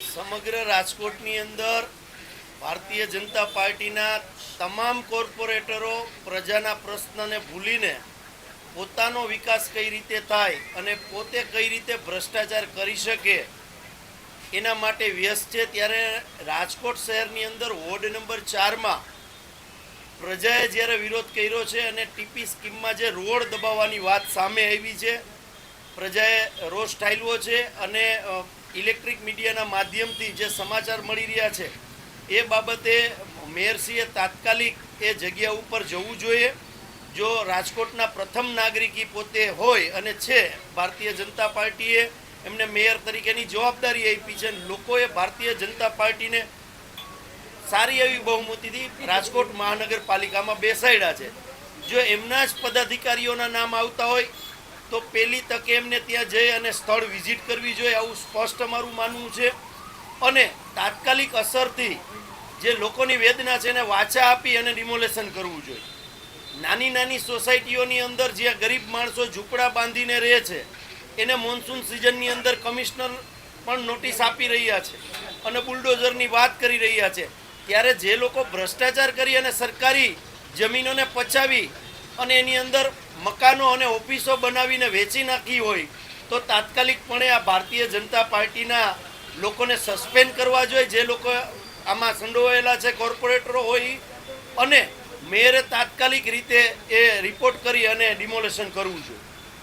સમગ્ર રાજકોટની અંદર ભારતીય જનતા પાર્ટીના તમામ કોર્પોરેટરો પ્રજાના પ્રશ્નને ભૂલીને પોતાનો વિકાસ કઈ રીતે થાય અને પોતે કઈ રીતે ભ્રષ્ટાચાર કરી શકે, એના માટે વ્યસ્ત છે. ત્યારે રાજકોટ શહેરની અંદર વોર્ડ નંબર ચારમાં પ્રજાએ જ્યારે વિરોધ કર્યો છે અને ટીપી સ્કીમમાં જે રોડ દબાવવાની વાત સામે આવી છે, પ્રજાએ રોષ ઠાલવો છે અને ઇલેક્ટ્રિક મીડિયાના માધ્યમથી જે સમાચાર મળી રહ્યા છે, એ બાબતે મેયરસીએ તાત્કાલિક એ જગ્યા ઉપર જવું જોઈએ. જો રાજકોટના પ્રથમ નાગરિકી પોતે હોય અને છે, ભારતીય જનતા પાર્ટીએ એમને મેયર તરીકેની જવાબદારી આપી છે. લોકોએ ભારતીય જનતા પાર્ટીને સારી એવી બહુમતીથી રાજકોટ મહાનગરપાલિકામાં બેસાડ્યા છે. જો એમના જ પદાધિકારીઓના નામ આવતા હોય તો પેલી તકે એમને ત્યાં જઈ અને સ્થળ વિઝિટ કરવી જોઈએ આવું સ્પષ્ટ અમારું માનવું છે. અને તાત્કાલિક અસરથી જે લોકોની વેદના છે એને વાચા આપી અને ડિમોલેશન કરવું જોઈએ. નાની નાની સોસાયટીઓની અંદર જ્યાં ગરીબ માણસો ઝૂંપડા બાંધીને રહે છે, એને મોન્સૂન સિઝનની અંદર કમિશનર પણ નોટિસ આપી રહ્યા છે અને બુલડોઝરની વાત કરી રહ્યા છે. ત્યારે જે લોકો ભ્રષ્ટાચાર કરી અને સરકારી જમીનોને પચાવી અને એની અંદર મકાનો અને ઓફિસો બનાવીને વેચી નાખી હોય, તો તાત્કાલિકપણે આ ભારતીય જનતા પાર્ટીના લોકોને સસ્પેન્ડ કરવા જોઈએ. જે લોકો આમાં સંડોવાયેલા છે, કોર્પોરેટરો હોય, અને મેયરે તાત્કાલિક રીતે એ રિપોર્ટ કરી અને ડિમોલેશન કરવું જોઈએ.